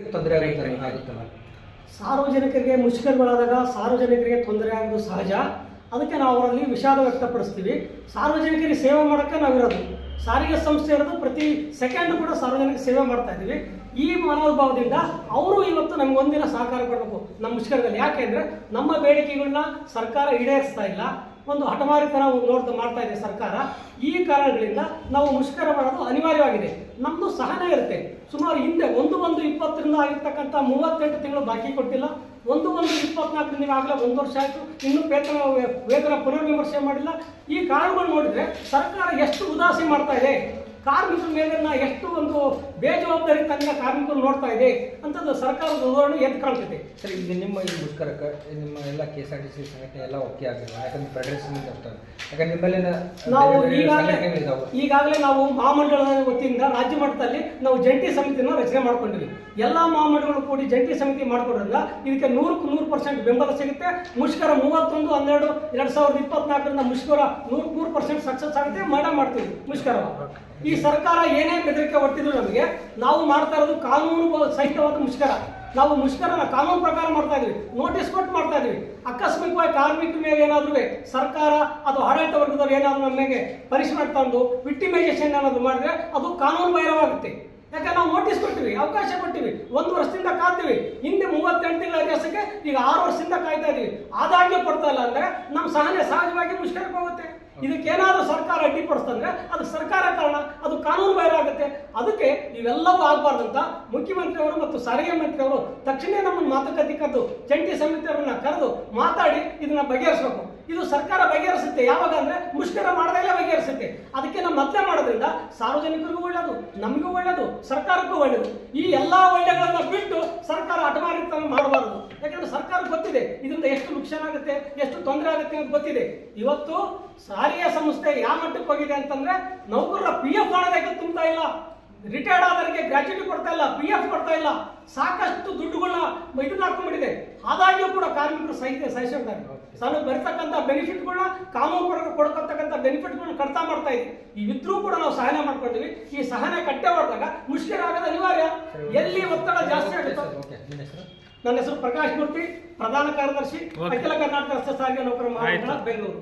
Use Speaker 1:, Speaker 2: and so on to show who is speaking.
Speaker 1: ತೊಂದರೆ
Speaker 2: ಸಾರ್ವಜನಿಕರಿಗೆ ಮುಷ್ಕರಗಳಾದಾಗ ಸಾರ್ವಜನಿಕರಿಗೆ ತೊಂದರೆ ಆಗೋದು ಸಹಜ. ಅದಕ್ಕೆ ನಾವು ಅವರಲ್ಲಿ ವಿಷಾದ ವ್ಯಕ್ತಪಡಿಸ್ತೀವಿ. ಸಾರ್ವಜನಿಕರಿಗೆ ಸೇವೆ ಮಾಡೋಕ್ಕೆ ನಾವಿರೋದು. ಸಾರಿಗೆ ಸಂಸ್ಥೆ ಇರೋದು ಪ್ರತಿ ಸೆಕೆಂಡ್ ಕೂಡ ಸಾರ್ವಜನಿಕ ಸೇವೆ ಮಾಡ್ತಾ ಇದ್ದೀವಿ. ಈ ಮನೋಭಾವದಿಂದ ಅವರು ಇವತ್ತು ನಮ್ಗೆ ಒಂದಿನ ಸಹಕಾರ ಕೊಡಬೇಕು ನಮ್ಮ ಮುಷ್ಕರದಲ್ಲಿ. ಯಾಕೆಂದ್ರೆ ನಮ್ಮ ಬೇಡಿಕೆಗಳನ್ನ ಸರ್ಕಾರ ಈಡೇರಿಸ್ತಾ ಇಲ್ಲ. ಒಂದು ಹಠಮಾರಿತನ ನೋಡ್ತಾ ಮಾಡ್ತಾ ಇದೆ ಸರ್ಕಾರ. ಈ ಕಾರಣಗಳಿಂದ ನಾವು ಮುಷ್ಕರ ಮಾಡೋದು ಅನಿವಾರ್ಯವಾಗಿದೆ. ನಮ್ಮದು ಸಹನೆ ಇರುತ್ತೆ. ಸುಮಾರು ಹಿಂದೆ ಒಂದು ಒಂದು ಇಪ್ಪತ್ತರಿಂದ ಆಗಿರ್ತಕ್ಕಂಥ ಮೂವತ್ತೆಂಟು ತಿಂಗಳು ಬಾಕಿ ಕೊಟ್ಟಿಲ್ಲ. ಒಂದು ಒಂದು ಇಪ್ಪತ್ನಾಲ್ಕರಿಂದ ಆಗಲೇ ಒಂದು ವರ್ಷ ಆಯಿತು. ಇನ್ನೂ ವೇತನ ವೇತನ ಪುನರ್ವಿಮರ್ಶೆ ಮಾಡಿಲ್ಲ. ಈ ಕಾರಣಗಳು ನೋಡಿದರೆ ಸರ್ಕಾರ ಎಷ್ಟು ಉದಾಸೀನ ಮಾಡ್ತಾ ಇದೆ? ಕಾರ್ಮಿಕರ ಮೇಲನ್ನ ಎಷ್ಟು ಒಂದು ಬೇಜವಾಬ್ದಾರಿ ತನ್ನ ಕಾರ್ಮಿಕರು ನೋಡ್ತಾ ಇದೆ ಅಂತದ್ದು ಸರ್ಕಾರದ ಉದಾಹರಣೆ ಎದ್ದು ಕಾಣ್ತಿದೆ
Speaker 1: ಸರಿ ಈಗ ನಿಮ್ಮ ಈ ಮುಷ್ಕರಕ್ಕೆ ನಿಮ್ಮ ಎಲ್ಲ K S R T C ಸಂಘಟನೆ ಎಲ್ಲ ಓಕೆ ಆಗಿಲ್ಲ ಯಾಕಂದ್ರೆ ಫೆಡರೇಷನ್ ಯಾಕಂದ್ರೆ ನಿಮ್ಮಲ್ಲಿನ
Speaker 2: ನಾವು ಈಗಾಗಲೇ ಈಗಾಗಲೇ ನಾವು ಮಹಾಮಂಡಳದ ವತಿಯಿಂದ ರಾಜ್ಯ ಮಟ್ಟದಲ್ಲಿ ನಾವು ಜಂಟಿ ಸಮಿತಿಯನ್ನು ರಚನೆ ಮಾಡ್ಕೊಂಡಿವಿ ಎಲ್ಲ ಮಹಾಮಂಡಳಗಳು ಕೂಡಿ ಜಂಟಿ ಸಮಿತಿ ಮಾಡ್ಕೊಡೋದ್ರಿಂದ ಇದಕ್ಕೆ ನೂರಕ್ಕೆ ನೂರು ಪರ್ಸೆಂಟ್ ಬೆಂಬಲ ಸಿಗುತ್ತೆ. ಮುಷ್ಕರ ಮೂವತ್ತೊಂದು ಹನ್ನೆರಡು ಎರಡು ಸಾವಿರದ ಇಪ್ಪತ್ನಾಲ್ಕರಿಂದ ಮುಷ್ಕರ ನೂರು ನೂರು ಪರ್ಸೆಂಟ್ ಸಕ್ಸಸ್ ಆಗುತ್ತೆ ಮಾಡ ಮಾಡ್ತೀವಿ ಮುಷ್ಕರ ಈ ಸರ್ಕಾರ ಏನೇ ಬೆದರಿಕೆ ಒಟ್ಟಿದ್ರು ನಮಗೆ, ನಾವು ಮಾಡ್ತಾ ಇರೋದು ಕಾನೂನು ಸಹಿತವಾದ ಮುಷ್ಕರ. ನಾವು ಮುಷ್ಕರನ ಕಾನೂನು ಪ್ರಕಾರ ಮಾಡ್ತಾ ಇದೀವಿ. ನೋಟಿಸ್ ಕೊಟ್ಟು ಮಾಡ್ತಾ ಇದೀವಿ. ಆಕಸ್ಮಿಕವಾಗಿ ಕಾರ್ಮಿಕರ ಮೇಲೆ ಏನಾದ್ರೂ ಸರ್ಕಾರ ಅದು ಆಡಳಿತ ವರ್ಗದವ್ರು ಏನಾದರೂ ನಮಗೆ ಪರಿಶ್ರಮ ತಂದು ವಿಕ್ಟಿಮೈಸೇಷನ್ ಏನಾದ್ರು ಮಾಡಿದ್ರೆ ಅದು ಕಾನೂನು ಬಹಿರವಾಗುತ್ತೆ ಯಾಕಂದ್ರೆ ನಾವು ನೋಟಿಸ್ ಕೊಟ್ಟಿವಿ, ಅವಕಾಶ ಕೊಟ್ಟಿವಿ. ಒಂದು ವರ್ಷದಿಂದ ಕಾಯ್ತೀವಿ. ಹಿಂದೆ ಮೂವತ್ತೆಂಟು ತಿಂಗಳ ಕೆಲಸಕ್ಕೆ ಈಗ ಆರು ವರ್ಷದಿಂದ ಕಾಯ್ತಾ ಇದೀವಿ. ಆದಾಗ್ಯೂ ಕೊಡ್ತಾ ಇಲ್ಲ ಅಂದ್ರೆ ನಮ್ಮ ಸಹನೆ ಸಹಜವಾಗಿ ಮುಷ್ಕರಕ್ಕೆ ಹೋಗುತ್ತೆ. ಇದಕ್ಕೇನಾದ್ರೂ ಸರ್ಕಾರ ಅಡ್ಡಿಪಡಿಸ್ತಂದ್ರೆ ಅದು ಸರ್ಕಾರ ಕಾರಣ, ಅದು ಕಾನೂನು ಬಾಹಿರಾಗುತ್ತೆ ಅದಕ್ಕೆ ಇವೆಲ್ಲವೂ ಆಗಬಾರ್ದಂತ ಮುಖ್ಯಮಂತ್ರಿಯವರು ಮತ್ತು ಸಾರಿಗೆ ಮಂತ್ರಿಯವರು ತಕ್ಷಣ ನಮ್ಮನ್ನು ಮಾತುಕತೆ ಕದ್ದು ಜಂಟಿ ಸಮಿತಿಯವರನ್ನ ಕರೆದು ಮಾತಾಡಿ ಇದನ್ನ ಬಗೆಹರಿಸಬೇಕು. ಇದು ಸರ್ಕಾರ ಬಗೆಹರಿಸುತ್ತೆ. ಯಾವಾಗ ಅಂದ್ರೆ ಮುಷ್ಕರ ಮಾಡದಲ್ಲೇ ಬಗೆಹರಿಸುತ್ತೆ. ಅದಕ್ಕೆ ನಮ್ಮ ಮತ್ತೆ ಮಾಡೋದ್ರಿಂದ ಸಾರ್ವಜನಿಕರಿಗೂ ಒಳ್ಳೆಯದು ನಮಗೂ ಒಳ್ಳೇದು, ಸರ್ಕಾರಕ್ಕೂ ಒಳ್ಳೇದು. ಈ ಎಲ್ಲಾ ಒಳ್ಳೆಗಳನ್ನ ಬಿಟ್ಟು ಸರ್ಕಾರ ಮಾಡಬಾರದು ಸರ್ಕಾರ ಗೊತ್ತಿದೆ? ಇದರಿಂದ ಎಷ್ಟು ನುಕ್ಸಾನ ಆಗುತ್ತೆ, ಎಷ್ಟು ತೊಂದರೆ ಆಗುತ್ತೆ ಅಂತ ಗೊತ್ತಿದೆ. ಇವತ್ತು ಸಾರಿಗೆ ಸಂಸ್ಥೆ ಯಾವ ಮಟ್ಟಕ್ಕೆ ಹೋಗಿದೆ ಅಂತಂದ್ರೆ, ನೌಕರರ ಪಿ ಎಫ್ ಮಾಡೋದಕ್ಕೆ ತುಂಬ್ತಾ ಇಲ್ಲ. ರಿಟೈರ್ಡ್ ಆದವರಿಗೆ ಗ್ರಾಚ್ಯುಟಿ ಕೊಡ್ತಾ ಇಲ್ಲ ಪಿ ಎಫ್ ಕೊಡ್ತಾ ಇಲ್ಲ. ಸಾಕಷ್ಟು ದುಡ್ಡುಗಳನ್ನ ಇದನ್ನ ಹಾಕೊಂಡ್ಬಿಟ್ಟಿದೆ. ಆದಾಗ್ಯೂ ಕೂಡ ಕಾರ್ಮಿಕರು ಸಹಿತ ಸಹಿಸಿದ್ದಾರೆ ಸಾಲು ಬರ್ತಕ್ಕಂಥ ಬೆನಿಫಿಟ್ಗಳನ್ನ ಕಾನೂನು ಕೊಡ್ಕೊತಕ್ಕಂಥ ಬೆನಿಫಿಟ್ಗಳನ್ನ ಕಡ್ತಾ ಮಾಡ್ತಾ ಇದ್ವಿ ಇದ್ರೂ ಕೂಡ ನಾವು ಸಹನೆ ಮಾಡ್ಕೊಳ್ತೀವಿ ಈ ಸಹನೆ ಕಟ್ಟೆ ಹೊಡೆದಾಗ ಮುಷ್ಕರ ಆಗೋದು ಅನಿವಾರ್ಯ. ಎಲ್ಲಿ ಒತ್ತಡ ಜಾಸ್ತಿ ಆಗುತ್ತೋ? ನನ್ನ ಹೆಸರು ಪ್ರಕಾಶ್ ಮೂರ್ತಿ ಪ್ರಧಾನ ಕಾರ್ಯದರ್ಶಿ ಅಖಿಲ ಕರ್ನಾಟಕ ರಸ್ತೆ ಸಾರಿಗೆ ನೌಕರ ಮಹಾಮಂಡಳ ಬೆಂಗಳೂರು.